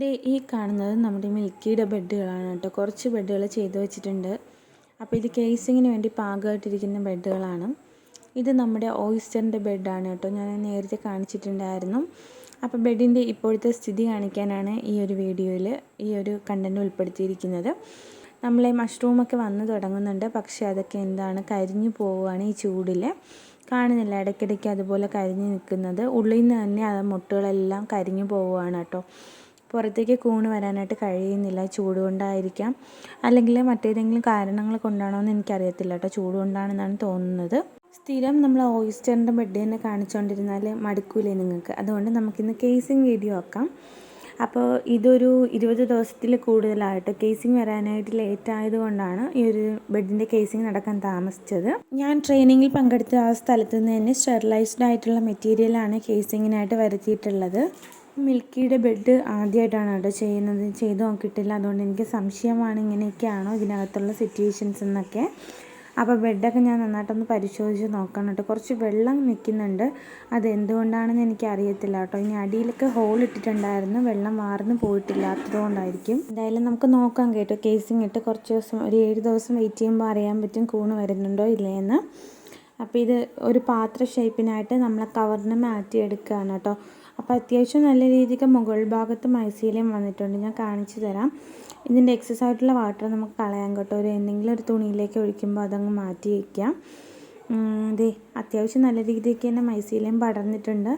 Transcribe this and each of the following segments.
ദേ ഈ കാണുന്നത് നമ്മുടെ മിൽക്കിയുടെ ബെഡുകളാണ് കേട്ടോ. കുറച്ച് ബെഡുകൾ ചെയ്ത് വെച്ചിട്ടുണ്ട്. അപ്പോൾ ഇത് കേസിങ്ങിന് വേണ്ടി പാകമായിട്ടിരിക്കുന്ന ബെഡുകളാണ്. ഇത് നമ്മുടെ ഓയിസ്റ്ററിന്റെ ബെഡാണ് കേട്ടോ. ഞാൻ നേരത്തെ കാണിച്ചിട്ടുണ്ടായിരുന്നു. അപ്പോൾ ബെഡിന്റെ ഇപ്പോഴത്തെ സ്ഥിതി കാണിക്കാനാണ് ഈ ഒരു വീഡിയോയിൽ ഈ ഒരു കണ്ടന്റ് ഉൾപ്പെടുത്തിയിരിക്കുന്നത്. നമ്മളെ മഷ്റൂമൊക്കെ വന്ന് തുടങ്ങുന്നുണ്ട്. പക്ഷേ അതൊക്കെ എന്താണ് കരിഞ്ഞു പോവുകയാണ് ഈ ചൂടിൽ. കാണുന്നില്ല ഇടയ്ക്കിടയ്ക്ക് അതുപോലെ കരിഞ്ഞു നിൽക്കുന്നത്. ഉള്ളിൽ നിന്ന് തന്നെ ആ മുട്ടുകളെല്ലാം കരിഞ്ഞു പോവുകയാണ് കേട്ടോ. പുറത്തേക്ക് കൂണ് വരാനായിട്ട് കഴിയുന്നില്ല. ചൂട് കൊണ്ടായിരിക്കാം. അല്ലെങ്കിൽ മറ്റേതെങ്കിലും കാരണങ്ങൾ കൊണ്ടാണോ എന്ന് എനിക്കറിയത്തില്ല കേട്ടോ. ചൂട് കൊണ്ടാണെന്നാണ് തോന്നുന്നത്. സ്ഥിരം നമ്മൾ ഓയിസ്റ്ററിന്റെ ബെഡ് തന്നെ കാണിച്ചുകൊണ്ടിരുന്നാൽ മടുക്കൂലേ നിങ്ങൾക്ക്. അതുകൊണ്ട് നമുക്കിന്ന് കേസിങ് വീഡിയോ ആക്കാം. അപ്പോൾ ഇതൊരു ഇരുപത് ദിവസത്തിൽ കൂടുതലായിട്ട് കേസിങ് വരാനായിട്ട് ലേറ്റ് ആയതുകൊണ്ടാണ് ഈ ഒരു ബെഡിന്റെ കേസിങ് നടക്കാൻ താമസിച്ചത്. ഞാൻ ട്രെയിനിങ്ങിൽ പങ്കെടുത്ത ആ സ്ഥലത്ത് നിന്ന് തന്നെ സ്റ്റെറിലൈസ്ഡ് ആയിട്ടുള്ള മെറ്റീരിയലാണ് കേസിങ്ങിനായിട്ട് വരുത്തിയിട്ടുള്ളത്. മിൽക്കിയുടെ ബെഡ് ആദ്യമായിട്ടാണ് കേട്ടോ ചെയ്യുന്നത്. ചെയ്ത് നോക്കിയിട്ടില്ല. അതുകൊണ്ട് എനിക്ക് സംശയമാണ് ഇങ്ങനെയൊക്കെയാണോ ഇതിനകത്തുള്ള സിറ്റുവേഷൻസ് എന്നൊക്കെ. അപ്പോൾ ബെഡൊക്കെ ഞാൻ നന്നായിട്ടൊന്ന് പരിശോധിച്ച് നോക്കണം കേട്ടോ. കുറച്ച് വെള്ളം നിൽക്കുന്നുണ്ട്. അത് എന്തുകൊണ്ടാണെന്ന് എനിക്ക് അറിയത്തില്ല കേട്ടോ. ഇനി അടിയിലൊക്കെ ഹോൾ ഇട്ടിട്ടുണ്ടായിരുന്നു. വെള്ളം മാറുന്നു പോയിട്ടില്ലാത്തത് കൊണ്ടായിരിക്കും എന്തായാലും നമുക്ക് നോക്കാം കേട്ടോ. കേസിങ് ഇട്ട് കുറച്ച് ദിവസം ഒരു ഏഴ് ദിവസം വെയിറ്റ് ചെയ്യുമ്പോൾ അറിയാൻ പറ്റും. കൂണ് വരുന്നുണ്ടോ ഇല്ലയെന്ന്. അപ്പോൾ ഇത് ഒരു പാത്ര ഷേപ്പിനായിട്ട് നമ്മൾ കവറിന് മാറ്റിയെടുക്കുകയാണ് കേട്ടോ. അപ്പോൾ അത്യാവശ്യം നല്ല രീതിക്ക് മുകൾ ഭാഗത്ത് മൈസീലിയം വന്നിട്ടുണ്ട്. ഞാൻ കാണിച്ചു തരാം. ഇതിന്റെ എക്സസ് ആയിട്ടുള്ള വാട്ടർ നമുക്ക് കളയാൻ കേട്ടോ. ഒരു എന്തെങ്കിലും ഒരു തുണിയിലേക്ക് ഒഴിക്കുമ്പോൾ അതങ്ങ് മാറ്റി വയ്ക്കാം. ഇതേ അത്യാവശ്യം നല്ല രീതിക്ക് തന്നെ മൈസീലിയം പടർന്നിട്ടുണ്ട്.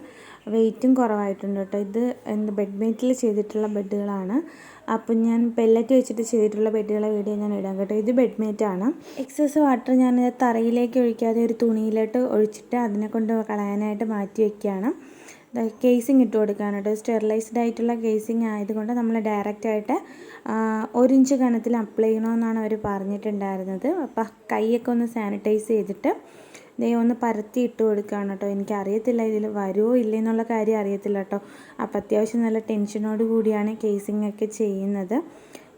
വെയിറ്റും കുറവായിട്ടുണ്ട് കേട്ടോ. ഇത് എന്ത് ബെഡ് ചെയ്തിട്ടുള്ള ബെഡുകളാണ് അപ്പം ഞാൻ പെല്ലറ്റ് വെച്ചിട്ട് ചെയ്തിട്ടുള്ള ബെഡുകളെ വീഡിയോ ഞാൻ ഇടാം കേട്ടോ. ഇത് ബെഡ്മേറ്റ് ആണ്. എക്സസ് വാട്ടർ ഞാൻ തറയിലേക്ക് ഒഴിക്കാതെ ഒരു തുണിയിലോട്ട് ഒഴിച്ചിട്ട് അതിനെ കൊണ്ട് കളയാനായിട്ട് മാറ്റി വയ്ക്കുകയാണ് കേസിങ് ഇട്ട് കൊടുക്കുകയാണ് കേട്ടോ. സ്റ്റെറിലൈസ്ഡ് ആയിട്ടുള്ള കേസിങ് ആയതുകൊണ്ട് നമ്മൾ ഡയറക്റ്റായിട്ട് ഒരു ഇഞ്ച് കനത്തിൽ അപ്ലൈ ചെയ്യണമെന്നാണ് അവർ പറഞ്ഞിട്ടുണ്ടായിരുന്നത്. അപ്പം കൈയൊക്കെ ഒന്ന് സാനിറ്റൈസ് ചെയ്തിട്ട് ദേ ഒന്ന് പരത്തി ഇട്ട് കൊടുക്കുകയാണ് കേട്ടോ. എനിക്കറിയത്തില്ല ഇതിൽ വരുമോ ഇല്ലെന്നുള്ള കാര്യം അറിയത്തില്ല കേട്ടോ. അപ്പം അത്യാവശ്യം നല്ല ടെൻഷനോട് കൂടിയാണ് കേസിംഗ് ഒക്കെ ചെയ്യുന്നത്.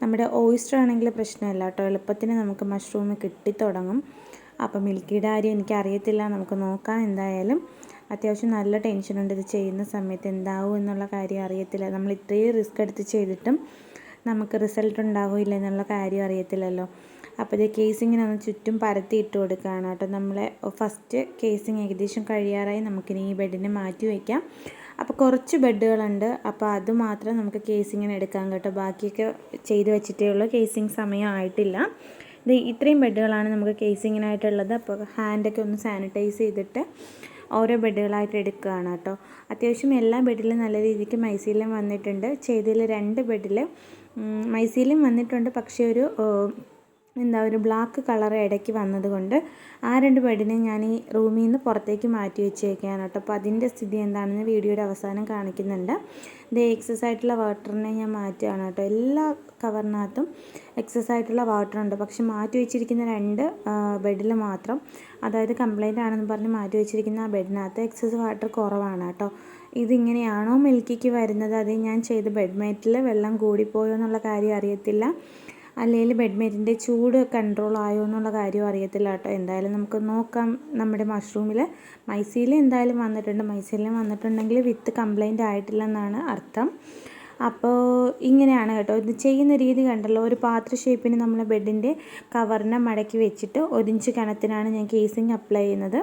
നമ്മുടെ ഓയിസ്റ്റർ ആണെങ്കിൽ പ്രശ്നമില്ല കേട്ടോ. എളുപ്പത്തിന് നമുക്ക് മഷ്റൂം കിട്ടിത്തുടങ്ങും. അപ്പോൾ മിൽക്കിയുടെ കാര്യം എനിക്കറിയത്തില്ല. നമുക്ക് നോക്കാം എന്തായാലും. അത്യാവശ്യം നല്ല ടെൻഷനുണ്ട് ഇത് ചെയ്യുന്ന സമയത്ത് എന്താവും എന്നുള്ള കാര്യം അറിയത്തില്ല. നമ്മൾ ഇത്രയും റിസ്ക് എടുത്ത് ചെയ്തിട്ടും നമുക്ക് റിസൾട്ട് ഉണ്ടാവില്ല എന്നുള്ള കാര്യം അറിയത്തില്ലല്ലോ. അപ്പോൾ ഇത് കേസിങ്ങിനൊന്ന് ചുറ്റും പരത്തി ഇട്ട് കൊടുക്കുകയാണ് കേട്ടോ. നമ്മളെ ഫസ്റ്റ് കേസിങ് ഏകദേശം കഴിയാറായി. നമുക്കിനി ഈ ബെഡിനെ മാറ്റി വയ്ക്കാം അപ്പോൾ കുറച്ച് ബെഡുകളുണ്ട്. അപ്പോൾ അത് മാത്രം നമുക്ക് കേസിങ്ങിന് എടുക്കാം കേട്ടോ. ബാക്കിയൊക്കെ ചെയ്ത് വെച്ചിട്ടേ ഉള്ളൂ. കേസിങ് സമയം ആയിട്ടില്ല. ഇത് ഇത്രയും ബെഡുകളാണ് നമുക്ക് കേസിങ്ങിനായിട്ടുള്ളത് അപ്പോൾ ഹാൻഡൊക്കെ ഒന്ന് സാനിറ്റൈസ് ചെയ്തിട്ട് ഓരോ ബെഡുകളായിട്ട് എടുക്കുകയാണ് കേട്ടോ. അത്യാവശ്യം എല്ലാ ബെഡിലും നല്ല രീതിക്ക് മൈസീലും വന്നിട്ടുണ്ട്. ചെയ്തതിൽ രണ്ട് ബെഡിൽ മൈസീലും വന്നിട്ടുണ്ട്. പക്ഷേ ഒരു എന്താ ഒരു ബ്ലാക്ക് കളർ ഇടയ്ക്ക് വന്നതുകൊണ്ട് ആ രണ്ട് ബെഡിനെ ഞാൻ ഈ റൂമിൽ നിന്ന് പുറത്തേക്ക് മാറ്റി വെച്ചേക്കാണ് കേട്ടോ. അപ്പോൾ അതിന്റെ സ്ഥിതി എന്താണെന്ന് വീഡിയോയുടെ അവസാനം കാണിക്കുന്നുണ്ട്. ഇത് എക്സസ് ആയിട്ടുള്ള വാട്ടറിനെ ഞാൻ മാറ്റുകയാണ് കേട്ടോ. എല്ലാ കവറിനകത്തും എക്സസ് ആയിട്ടുള്ള വാട്ടറുണ്ട് പക്ഷെ മാറ്റി വെച്ചിരിക്കുന്ന രണ്ട് ബെഡിൽ മാത്രം അതായത് കംപ്ലൈന്റ് ആണെന്ന് പറഞ്ഞ് മാറ്റി വെച്ചിരിക്കുന്ന ആ ബെഡിനകത്ത് എക്സസ് വാട്ടർ കുറവാണ് കേട്ടോ. ഇതിങ്ങനെയാണോ മിൽക്കിക്ക് വരുന്നത്? അതേ ഞാൻ ചെയ്ത ബെഡ്മേറ്റിൽ വെള്ളം കൂടിപ്പോയോ എന്നുള്ള കാര്യം അറിയത്തില്ല. അല്ലെങ്കിൽ ബെഡ്മേറ്റിന്റെ ചൂട് കൺട്രോൾ ആയോ എന്നുള്ള കാര്യം അറിയത്തില്ല കേട്ടോ. എന്തായാലും നമുക്ക് നോക്കാം നമ്മുടെ മഷ്റൂമിൽ മൈസീൽ എന്തായാലും വന്നിട്ടുണ്ട്. മൈസീലിൽ വന്നിട്ടുണ്ടെങ്കിൽ വിത്ത് കംപ്ലൈന്റ് ആയിട്ടില്ലെന്നാണ് അർത്ഥം. അപ്പോൾ ഇങ്ങനെയാണ് കേട്ടോ. ഇത് ചെയ്യുന്ന രീതി കണ്ടല്ലോ. ഒരു പാത്ര ഷേപ്പിന് നമ്മൾ ബെഡിന്റെ കവറിനെ മടക്കി വെച്ചിട്ട് ഒരിഞ്ച് കനത്തിനാണ് ഞാൻ കേസിങ് അപ്ലൈ ചെയ്യുന്നത്.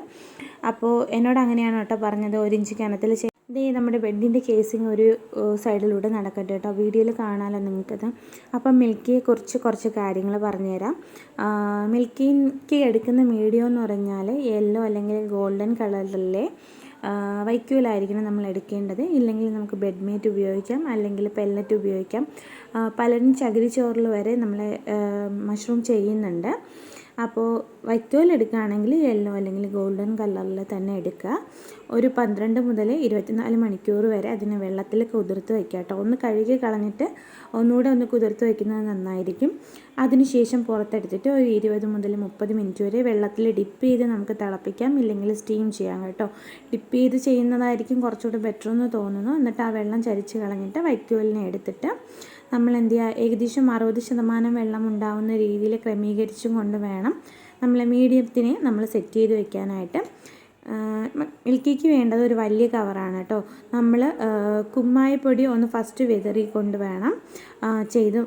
അപ്പോൾ എന്നോട് അങ്ങനെയാണ് കേട്ടോ പറഞ്ഞത്. ഒരിഞ്ച് കനത്തിൽ ഇതേ നമ്മുടെ ബെഡിന്റെ കേസിങ് ഒരു സൈഡിലൂടെ നടക്കട്ടെ കേട്ടോ. വീഡിയോയിൽ കാണാമല്ലോ നിങ്ങൾക്കത്. അപ്പം മിൽക്കിയെ കുറിച്ച് കുറച്ച് കാര്യങ്ങൾ പറഞ്ഞുതരാം. മിൽക്കിക്ക് എടുക്കുന്ന മീഡിയം എന്ന് പറഞ്ഞാൽ യെല്ലോ അല്ലെങ്കിൽ ഗോൾഡൻ കളറിലെ വൈക്കൂലായിരിക്കണം നമ്മൾ എടുക്കേണ്ടത്. ഇല്ലെങ്കിൽ നമുക്ക് ബെഡ്മേറ്റ് ഉപയോഗിക്കാം അല്ലെങ്കിൽ പെല്ലറ്റ് ഉപയോഗിക്കാം. പലരും ചകിരിച്ചോറിൽ വരെ നമ്മൾ മഷ്റൂം ചെയ്യുന്നുണ്ട്. അപ്പോൾ വൈക്കോൽ എടുക്കുകയാണെങ്കിൽ യെല്ലോ അല്ലെങ്കിൽ ഗോൾഡൻ കളറിൽ തന്നെ എടുക്കുക. ഒരു പന്ത്രണ്ട് മുതൽ ഇരുപത്തിനാല് മണിക്കൂർ വരെ അതിനെ വെള്ളത്തിൽ കുതിർത്ത് വയ്ക്കുക കേട്ടോ. ഒന്ന് കഴുകി കളഞ്ഞിട്ട് ഒന്നുകൂടെ ഒന്ന് കുതിർത്ത് വയ്ക്കുന്നത് നന്നായിരിക്കും. അതിനുശേഷം പുറത്തെടുത്തിട്ട് ഒരു ഇരുപത് മുതൽ മുപ്പത് മിനിറ്റ് വരെ വെള്ളത്തിൽ ഡിപ്പ് ചെയ്ത് നമുക്ക് തിളപ്പിക്കാം ഇല്ലെങ്കിൽ സ്റ്റീം ചെയ്യാം കേട്ടോ. ഡിപ്പ് ചെയ്ത് ചെയ്യുന്നതായിരിക്കും കുറച്ചുകൂടി ബെറ്റർ എന്ന് തോന്നുന്നു. എന്നിട്ട് ആ വെള്ളം ചരിച്ച് കളഞ്ഞിട്ട് വൈക്കോലിനെ എടുത്തിട്ട് നമ്മൾ എന്ത് ചെയ്യുക ഏകദേശം അറുപത് ശതമാനം വെള്ളം ഉണ്ടാവുന്ന രീതിയിൽ ക്രമീകരിച്ചും കൊണ്ട് വേണം നമ്മൾ മീഡിയത്തിന് നമ്മൾ സെറ്റ് ചെയ്ത് വെക്കാനായിട്ട്. മിൽക്കിക്ക് വേണ്ടത് ഒരു വലിയ കവറാണ് കേട്ടോ. നമ്മൾ കുമ്മായപ്പൊടി ഒന്ന് ഫസ്റ്റ് വിതറി കൊണ്ട് വേണം ചെയ്ത്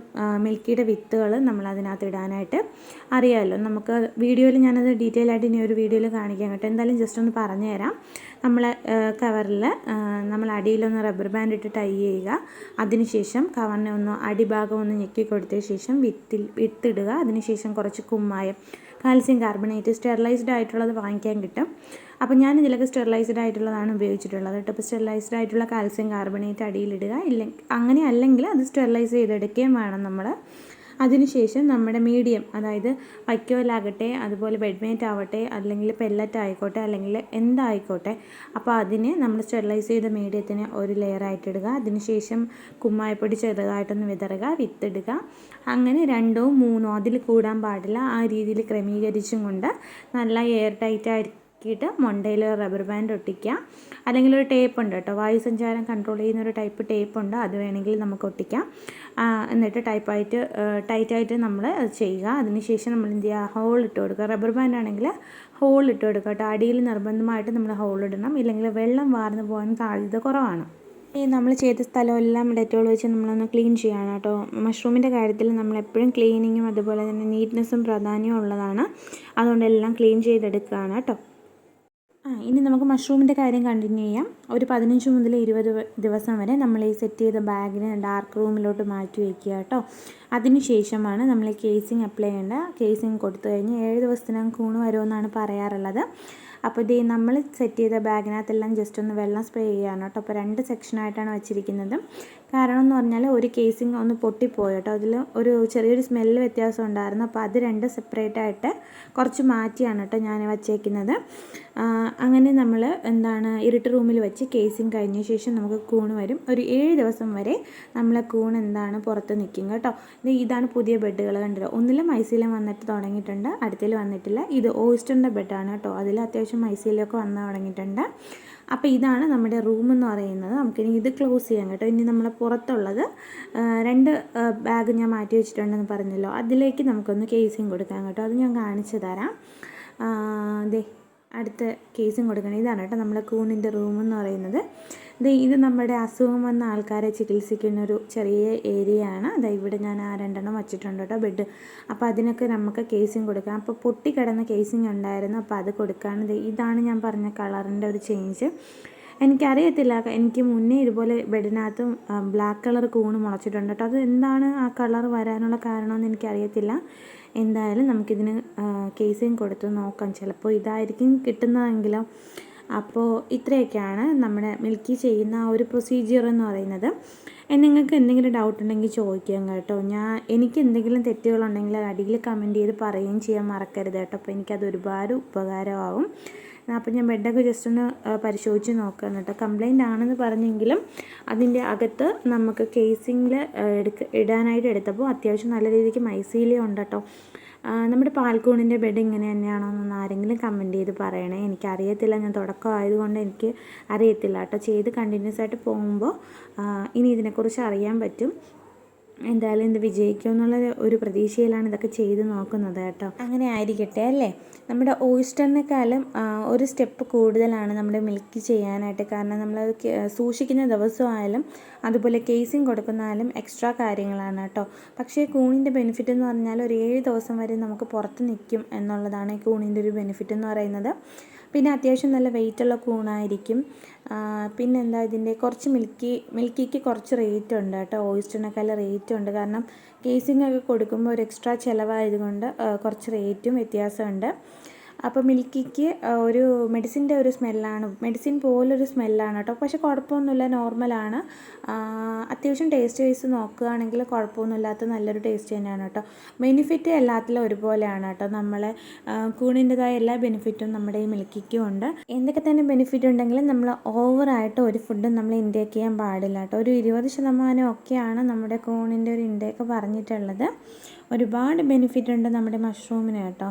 മിൽക്കിയുടെ വിത്തുകൾ നമ്മൾ അതിനകത്ത് ഇടാനായിട്ട്. അറിയാമല്ലോ നമുക്ക് വീഡിയോയിൽ ഞാനത് ഡീറ്റെയിൽ ആയിട്ട് ഇനി ഒരു വീഡിയോയിൽ കാണിക്കാം കേട്ടോ. എന്തായാലും ജസ്റ്റ് ഒന്ന് പറഞ്ഞു തരാം നമ്മൾ കവറിൽ നമ്മൾ അടിയിലൊന്ന് റബ്ബർ ബാൻഡ് ഇട്ട് ടൈ ചെയ്യുക. അതിനുശേഷം കവറിനെ ഒന്ന് അടിഭാഗം ഒന്ന് ഞെക്കി കൊടുത്ത ശേഷം വിത്തിൽ വിത്തിടുക. അതിനുശേഷം കുറച്ച് കുമ്മായം കാൽസ്യം കാർബണേറ്റ് സ്റ്റെറിലൈസ്ഡ് ആയിട്ടുള്ളത് വാങ്ങിക്കാൻ കിട്ടും. അപ്പോൾ ഞാൻ ഇതിലൊക്കെ സ്റ്റെറിലൈസ്ഡ് ആയിട്ടുള്ളതാണ് ഉപയോഗിച്ചിട്ടുള്ളത് കേട്ടോ. അപ്പോൾ സ്റ്റെറിലൈസ്ഡ് ആയിട്ടുള്ള കാൽസ്യം കാർബണേറ്റ് അടിയിലിടുക. ഇല്ലെങ്കിൽ അങ്ങനെ അല്ലെങ്കിൽ അത് സ്റ്റെറിലൈസ് ചെയ്തെടുക്കുകയും വേണം നമ്മൾ അതിനുശേഷം നമ്മുടെ മീഡിയം അതായത് വൈക്കോലാകട്ടെ അതുപോലെ ബെഡ്മേറ്റ് ആവട്ടെ അല്ലെങ്കിൽ പെല്ലറ്റ് ആയിക്കോട്ടെ അല്ലെങ്കിൽ എന്തായിക്കോട്ടെ അപ്പോൾ അതിനെ നമ്മൾ സ്റ്റെറിലൈസ് ചെയ്ത മീഡിയത്തിന് ഒരു ലെയർ ആയിട്ട് ഇടുക അതിനുശേഷം കുമ്മായപ്പൊടി ചെറുതായിട്ടൊന്ന് വിതറുക വിത്തിടുക. അങ്ങനെ രണ്ടോ മൂന്നോ അതിൽ കൂടാൻ പാടില്ല. ആ രീതിയിൽ ക്രമീകരിച്ചും കൊണ്ട് നല്ല എയർ ടൈറ്റ് ആക്കിയിട്ട് മൊണ്ടയിൽ റബ്ബർ ബാൻഡ് ഒട്ടിക്കുക അല്ലെങ്കിൽ ഒരു ടേപ്പ് ഉണ്ട് കേട്ടോ. വായുസഞ്ചാരം കൺട്രോൾ ചെയ്യുന്ന ഒരു ടൈപ്പ് ടേപ്പ് ഉണ്ട്. അത് വേണമെങ്കിൽ നമുക്ക് ഒട്ടിക്കാം. എന്നിട്ട് ടൈപ്പായിട്ട് ടൈറ്റായിട്ട് നമ്മൾ ചെയ്യുക. അതിനുശേഷം നമ്മൾ എന്ത് ചെയ്യുക? ഹോൾ ഇട്ട് കൊടുക്കുക. റബ്ബർ ബാൻഡ് ആണെങ്കിൽ ഹോൾ ഇട്ട് കൊടുക്കുക കേട്ടോ. അടിയിൽ നിർബന്ധമായിട്ട് നമ്മൾ ഹോൾ ഇടണം. ഇല്ലെങ്കിൽ വെള്ളം വാർന്നു പോകാൻ സാധ്യത കുറവാണ്. ഈ നമ്മൾ ചെയ്ത സ്ഥലമെല്ലാം ഡെറ്റോൾ വെച്ച് നമ്മളൊന്ന് ക്ലീൻ ചെയ്യണം കേട്ടോ. മഷ്റൂമിന്റെ കാര്യത്തിൽ നമ്മൾ എപ്പോഴും ക്ലീനിങ്ങും അതുപോലെ തന്നെ നീറ്റ്നെസ്സും പ്രാധാന്യവും ഉള്ളതാണ്. അതുകൊണ്ട് എല്ലാം ക്ലീൻ ചെയ്തെടുക്കുകയാണ് കേട്ടോ. ആ ഇനി നമുക്ക് മഷ്റൂമിന്റെ കാര്യം കണ്ടിന്യൂ ചെയ്യാം. ഒരു പതിനഞ്ച് മുതൽ ഇരുപത് ദിവസം വരെ നമ്മൾ ഈ സെറ്റ് ചെയ്ത ബാഗിനെ ഡാർക്ക് റൂമിലോട്ട് മാറ്റി വയ്ക്കുക കേട്ടോ അതിനുശേഷമാണ് നമ്മൾ ഈ കേസിങ് അപ്ലൈ ചെയ്യേണ്ട. കേസിങ് കൊടുത്തു കഴിഞ്ഞ് ഏഴ് ദിവസത്തിനകം കൂണ് വരുമെന്നാണ് പറയാറുള്ളത്. അപ്പോൾ ഇത് നമ്മൾ സെറ്റ് ചെയ്ത ബാഗിനകത്തെല്ലാം ജസ്റ്റ് ഒന്ന് വെള്ളം സ്പ്രേ ചെയ്യാണ് കേട്ടോ അപ്പോൾ രണ്ട് സെക്ഷനായിട്ടാണ് വെച്ചിരിക്കുന്നത്. കാരണം എന്ന് പറഞ്ഞാൽ ഒരു കേസിങ് ഒന്ന് പൊട്ടിപ്പോയി കേട്ടോ. അതിൽ ഒരു ചെറിയൊരു സ്മെല്ല് വ്യത്യാസം ഉണ്ടായിരുന്നു. അപ്പോൾ അത് രണ്ട് സെപ്പറേറ്റ് ആയിട്ട് കുറച്ച് മാറ്റിയാണ് കേട്ടോ ഞാൻ വച്ചേക്കുന്നത്. അങ്ങനെ നമ്മൾ എന്താണ് ഇരുട്ട് റൂമിൽ വെച്ച് കേസിങ് കഴിഞ്ഞ ശേഷം നമുക്ക് കൂണ് വരും. ഒരു ഏഴ് ദിവസം വരെ നമ്മളെ കൂൺ എന്താണ് പുറത്ത് നിൽക്കും കേട്ടോ. ഇതാണ് പുതിയ ബെഡുകൾ കണ്ടല്ലോ? ഒന്നിലും മൈസീലം വന്നിട്ട് തുടങ്ങിയിട്ടുണ്ട്. അടുത്തിൽ വന്നിട്ടില്ല. ഇത് ഓയിസ്റ്ററിന്റെ ബെഡാണ് കേട്ടോ. അതിൽ അത്യാവശ്യം മൈസീലൊക്കെ വന്ന് തുടങ്ങിയിട്ടുണ്ട്. അപ്പോൾ ഇതാണ് നമ്മുടെ റൂം എന്ന് പറയുന്നത്. നമുക്കിനി ഇത് ക്ലോസ് ചെയ്യാം കേട്ടോ. ഇനി നമ്മളെ പുറത്തുള്ളത് രണ്ട് ബാഗ് ഞാൻ മാറ്റി വെച്ചിട്ടുണ്ടെന്ന് പറഞ്ഞല്ലോ. അതിലേക്ക് നമുക്കൊന്ന് കേസിങ് കൊടുക്കാം കേട്ടോ. അത് ഞാൻ കാണിച്ചു തരാം. ദേ അടുത്ത കേസും കൊടുക്കണം. ഇതാണ് കേട്ടോ നമ്മുടെ കൂണിന്റെ റൂം എന്ന് പറയുന്നത്. ഇത് നമ്മുടെ അസുഖം വന്ന ആൾക്കാരെ ചികിത്സിക്കുന്ന ഒരു ചെറിയ ഏരിയ ആണ് അതാ ഇവിടെ ഞാൻ ആ രണ്ടെണ്ണം വച്ചിട്ടുണ്ട് കേട്ടോ ബെഡ്. അപ്പോൾ അതിനൊക്കെ നമുക്ക് കേസിങ് കൊടുക്കാം. അപ്പോൾ പൊട്ടിക്കിടന്ന കേസിങ് ഉണ്ടായിരുന്നു. അപ്പോൾ അത് കൊടുക്കുകയാണ് ഇതാണ് ഞാൻ പറഞ്ഞ കളറിന്റെ ഒരു ചേഞ്ച്. എനിക്കറിയത്തില്ല. എനിക്ക് മുന്നേ ഇതുപോലെ ബെഡിനകത്തും ബ്ലാക്ക് കളർ കൂണ് മുളച്ചിട്ടുണ്ട് കേട്ടോ. അത് എന്താണ് ആ കളർ വരാനുള്ള കാരണമെന്ന് എനിക്കറിയത്തില്ല. എന്തായാലും നമുക്കിതിന് കേസിങ് കൊടുത്ത് നോക്കാം. ചിലപ്പോൾ ഇതായിരിക്കും കിട്ടുന്നതെങ്കിലോ. അപ്പോൾ ഇത്രയൊക്കെയാണ് നമ്മുടെ മിൽക്കി ചെയ്യുന്ന ആ ഒരു പ്രൊസീജിയർ എന്ന് പറയുന്നത്. നിങ്ങൾക്ക് എന്തെങ്കിലും ഡൗട്ട് ഉണ്ടെങ്കിൽ ചോദിക്കാം കേട്ടോ. ഞാൻ എനിക്ക് എന്തെങ്കിലും തെറ്റുകളുണ്ടെങ്കിൽ അടിയിൽ കമന്റ് ചെയ്ത് പറയുകയും ചെയ്യാൻ മറക്കരുത് കേട്ടോ. അപ്പോൾ എനിക്കത് ഒരുപാട് ഉപകാരമാവും. അപ്പോൾ ഞാൻ ബെഡൊക്കെ ജസ്റ്റ് ഒന്ന് പരിശോധിച്ച് നോക്കാം കേട്ടോ. കംപ്ലൈന്റ് ആണെന്ന് പറഞ്ഞെങ്കിലും അതിന്റെ അകത്ത് നമുക്ക് കേസിങ്ങിൽ എടുക്ക ഇടാനായിട്ട് എടുത്തപ്പോൾ അത്യാവശ്യം നല്ല രീതിക്ക് മൈസീലിയ ഉണ്ട് കേട്ടോ. നമ്മുടെ പാൽക്കൂണിന്റെ ബെഡ് ഇങ്ങനെ തന്നെയാണോ എന്നൊന്ന് ആരെങ്കിലും കമന്റ് ചെയ്ത് പറയണേ. എനിക്കറിയത്തില്ല ഞാൻ തുടക്കം ആയതുകൊണ്ട് എനിക്ക് അറിയത്തില്ല കേട്ടോ. ചെയ്ത് കണ്ടിന്യൂസ് ആയിട്ട് പോകുമ്പോൾ ഇനി ഇതിനെക്കുറിച്ച് അറിയാൻ പറ്റും. എന്തായാലും ഇത് വിജയിക്കും എന്നുള്ള ഒരു പ്രതീക്ഷയിലാണ് ഇതൊക്കെ ചെയ്ത് നോക്കുന്നത് കേട്ടോ. അങ്ങനെ ആയിരിക്കട്ടെ അല്ലേ? നമ്മുടെ ഓയിസ്റ്ററിനെക്കാളും ഒരു സ്റ്റെപ്പ് കൂടുതലാണ് നമ്മുടെ മിൽക്ക് ചെയ്യാനായിട്ട്. കാരണം നമ്മൾ സൂക്ഷിക്കുന്ന ദിവസമായാലും അതുപോലെ കേസിങ് കൊടുക്കുന്നാലും എക്സ്ട്രാ കാര്യങ്ങളാണ് കേട്ടോ. പക്ഷേ കൂണിന്റെ ബെനിഫിറ്റ് എന്ന് പറഞ്ഞാൽ ഒരു ഏഴ് ദിവസം വരെ നമുക്ക് പുറത്ത് നിൽക്കും എന്നുള്ളതാണ് ഈ കൂണിന്റെ ഒരു ബെനിഫിറ്റ് എന്ന് പറയുന്നത്. പിന്നെ അത്യാവശ്യം നല്ല വെയിറ്റുള്ള കൂണായിരിക്കും. പിന്നെ പിന്നെന്താ ഇതിന്റെ കുറച്ച് മിൽക്കി മിൽക്കിക്ക് കുറച്ച് റേറ്റ് ഉണ്ട് കേട്ടോ. ഓയിസ്റ്ററിനേക്കാൾ റേറ്റ് ഉണ്ട്. കാരണം കേസിംഗ് ഒക്കെ കൊടുക്കുമ്പോൾ ഒരു എക്സ്ട്രാ ചിലവായതുകൊണ്ട് കുറച്ച് റേറ്റും വ്യത്യാസമുണ്ട്. അപ്പോൾ മിൽക്കിക്ക് ഒരു മെഡിസിന്റെ ഒരു സ്മെല്ലാണ് മെഡിസിൻ പോലൊരു സ്മെല്ലാണ് കേട്ടോ. പക്ഷെ കുഴപ്പമൊന്നുമില്ല നോർമലാണ്. അത്യാവശ്യം ടേസ്റ്റ് വൈസ് നോക്കുകയാണെങ്കിൽ കുഴപ്പമൊന്നുമില്ലാത്ത നല്ലൊരു ടേസ്റ്റ് തന്നെയാണ് കേട്ടോ. ബെനിഫിറ്റ് എല്ലാത്തിലും ഒരുപോലെയാണ് കേട്ടോ. നമ്മളെ കൂണിന്റെതായ എല്ലാ ബെനിഫിറ്റും നമ്മുടെ ഈ മിൽക്കിക്കും ഉണ്ട്. എന്തൊക്കെ തന്നെ ബെനിഫിറ്റ് ഉണ്ടെങ്കിലും നമ്മൾ ഓവറായിട്ട് ഒരു ഫുഡും നമ്മൾ ഇൻടേക്ക് ചെയ്യാൻ പാടില്ല കേട്ടോ. ഒരു ഇരുപത് ശതമാനം ഒക്കെയാണ് നമ്മുടെ കൂണിന്റെ ഒരു ഇൻടേക്ക് പറഞ്ഞിട്ടുള്ളത്. ഒരുപാട് ബെനിഫിറ്റ് ഉണ്ട് നമ്മുടെ മഷ്റൂമിന് കേട്ടോ.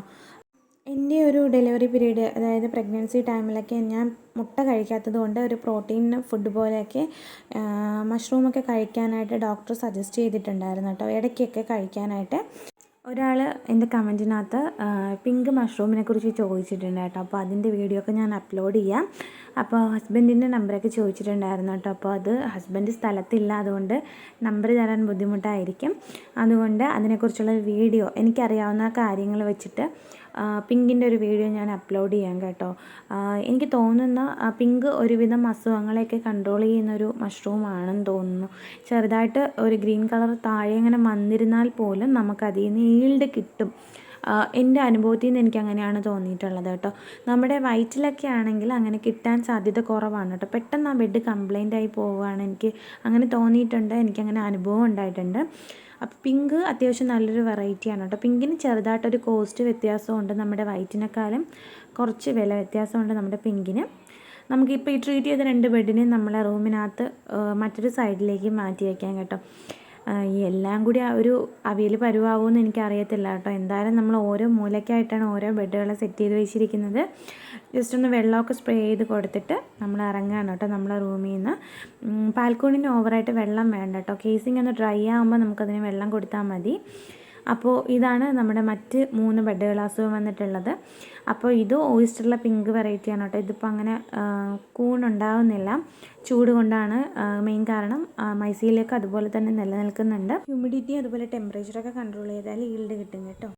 എന്റെ ഒരു ഡെലിവറി പീരീഡ് അതായത് പ്രഗ്നൻസി ടൈമിലൊക്കെ ഞാൻ മുട്ട കഴിക്കാത്തത് കൊണ്ട് ഒരു പ്രോട്ടീൻ ഫുഡ് പോലെയൊക്കെ മഷ്റൂമൊക്കെ കഴിക്കാനായിട്ട് ഡോക്ടർ സജസ്റ്റ് ചെയ്തിട്ടുണ്ടായിരുന്നു കേട്ടോ. ഇടയ്ക്കൊക്കെ കഴിക്കാനായിട്ട്. ഒരാൾ എന്റെ കമന്റിനകത്ത് പിങ്ക് മഷ്റൂമിനെ കുറിച്ച് ചോദിച്ചിട്ടുണ്ട് കേട്ടോ. അപ്പോൾ അതിന്റെ വീഡിയോ ഒക്കെ ഞാൻ അപ്ലോഡ് ചെയ്യാം. അപ്പോൾ ഹസ്ബൻഡിന്റെ നമ്പറൊക്കെ ചോദിച്ചിട്ടുണ്ടായിരുന്നു കേട്ടോ. അപ്പോൾ അത് ഹസ്ബൻഡ് സ്ഥലത്തില്ല അതുകൊണ്ട് നമ്പർ തരാൻ ബുദ്ധിമുട്ടായിരിക്കും. അതുകൊണ്ട് അതിനെക്കുറിച്ചുള്ള വീഡിയോ എനിക്കറിയാവുന്ന കാര്യങ്ങൾ വെച്ചിട്ട് പിങ്കിന്റെ ഒരു വീഡിയോ ഞാൻ അപ്ലോഡ് ചെയ്യാം കേട്ടോ. എനിക്ക് തോന്നുന്ന പിങ്ക് ഒരുവിധം അസുഖങ്ങളെയൊക്കെ കൺട്രോൾ ചെയ്യുന്നൊരു മഷ്റൂം ആണെന്ന് തോന്നുന്നു. ചെറുതായിട്ട് ഒരു ഗ്രീൻ കളർ താഴെ ഇങ്ങനെ വന്നിരുന്നാൽ പോലും നമുക്കതിൽ നിന്ന് ഈൽഡ് കിട്ടും എന്റെ അനുഭവത്തിൽ നിന്ന് എനിക്ക് അങ്ങനെയാണ് തോന്നിയിട്ടുള്ളത് കേട്ടോ. നമ്മുടെ വയറ്റിലൊക്കെ ആണെങ്കിൽ അങ്ങനെ കിട്ടാൻ സാധ്യത കുറവാണ് കേട്ടോ. പെട്ടെന്ന് ആ ബെഡ് കംപ്ലൈന്റ് ആയി പോവുകയാണ് എനിക്ക് അങ്ങനെ തോന്നിയിട്ടുണ്ട്. എനിക്കങ്ങനെ അനുഭവം ഉണ്ടായിട്ടുണ്ട്. അപ്പോൾ പിങ്ക് അത്യാവശ്യം നല്ലൊരു വെറൈറ്റിയാണ് കേട്ടോ. പിങ്കിന് ചെറുതായിട്ടൊരു കോസ്റ്റ് വ്യത്യാസമുണ്ട് നമ്മുടെ വൈറ്റിനെക്കാളും കുറച്ച് വില വ്യത്യാസമുണ്ട് നമ്മുടെ പിങ്കിന്. നമുക്കിപ്പോൾ ഈ ട്രീറ്റ് ചെയ്ത രണ്ട് ബെഡിനെ നമ്മളെ റൂമിനകത്ത് മറ്റൊരു സൈഡിലേക്ക് മാറ്റി വയ്ക്കാം കേട്ടോ. എല്ലാം കൂടി ആ ഒരു അവിയൽ പരുവാകുമെന്ന് എനിക്കറിയത്തില്ല കേട്ടോ. എന്തായാലും നമ്മൾ ഓരോ മൂലയ്ക്കായിട്ടാണ് ഓരോ ബെഡുകൾ സെറ്റ് ചെയ്ത് വെച്ചിരിക്കുന്നത്. ജസ്റ്റ് ഒന്ന് വെള്ളമൊക്കെ സ്പ്രേ ചെയ്ത് കൊടുത്തിട്ട് നമ്മൾ ഇറങ്ങുകയാണ് കേട്ടോ നമ്മളെ റൂമിൽ നിന്ന് പാൽക്കൂണിന് ഓവറായിട്ട് വെള്ളം വേണ്ട കേട്ടോ. കേസിങ് ഒന്ന് ഡ്രൈ ആകുമ്പോൾ നമുക്കതിന് വെള്ളം കൊടുത്താൽ മതി. അപ്പോൾ ഇതാണ് നമ്മുടെ മറ്റ് മൂന്ന് ബെഡ് ഗ്ലാസ്സും വന്നിട്ടുള്ളത്. അപ്പോൾ ഇത് ഓയിസ്റ്ററിലെ പിങ്ക് വെറൈറ്റിയാണ് കേട്ടോ. ഇതിപ്പോൾ അങ്ങനെ കൂണുണ്ടാവുന്നില്ല. ചൂട് കൊണ്ടാണ് മെയിൻ കാരണം മൈസീലൊക്കെ അതുപോലെ തന്നെ നിലനിൽക്കുന്നുണ്ട്. ഹ്യൂമിഡിറ്റി അതുപോലെ ടെമ്പറേച്ചറൊക്കെ കൺട്രോൾ ചെയ്താൽ ഈൽഡ് കിട്ടും കേട്ടോ.